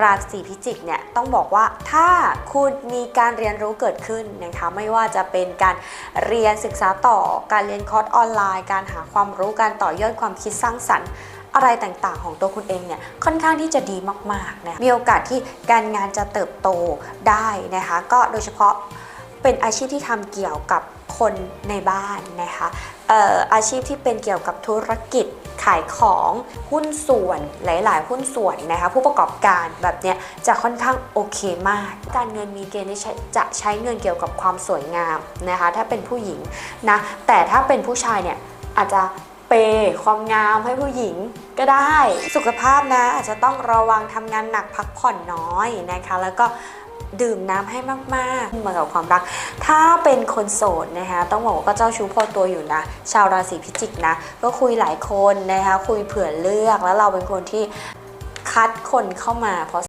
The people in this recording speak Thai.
ราศีพิจิกเนี่ยต้องบอกว่าถ้าคุณมีการเรียนรู้เกิดขึ้นนะคะไม่ว่าจะเป็นการเรียนศึกษาต่อการเรียนคอร์สออนไลน์ การหาความรู้การต่อยอดความคิดสร้างสรรค์อะไรต่างๆ ของตัวคุณเองเนี่ยค่อนข้างที่จะดีมากๆนะมีโอกาสที่การงานจะเติบโตได้นะคะก็โดยเฉพาะ เป็นอาชีพที่ทำเกี่ยวกับคนในบ้านนะคะออาชีพที่เป็นเกี่ยวกับธุรกิจขายของหุ้นส่วนหลาย ๆ หุ้นส่วนนะคะผู้ประกอบการแบบเนี้ยจะค่อนข้างโอเคมาก การเงินมีเกณฑ์ที่จะใช้เงินเกี่ยวกับความสวยงามนะคะถ้าเป็นผู้หญิงนะแต่ถ้าเป็นผู้ชายเนี่ยอาจจะเปย์ความงามให้ผู้หญิงก็ได้ สุขภาพนะอาจจะต้องระวังทำงานหนักพักผ่อนน้อยนะคะแล้วก็ ดื่มน้ำให้มากๆเหมาะกับความรัก ถ้าเป็นคนโสดนะคะต้องบอกว่าก็เจ้าชู้พอตัวอยู่นะ ชาวราศีพิจิกนะ ก็คุยหลายคนนะคะคุยเผื่อเลือกแล้วเราเป็นคนที่คัดคนเข้ามาเพราะ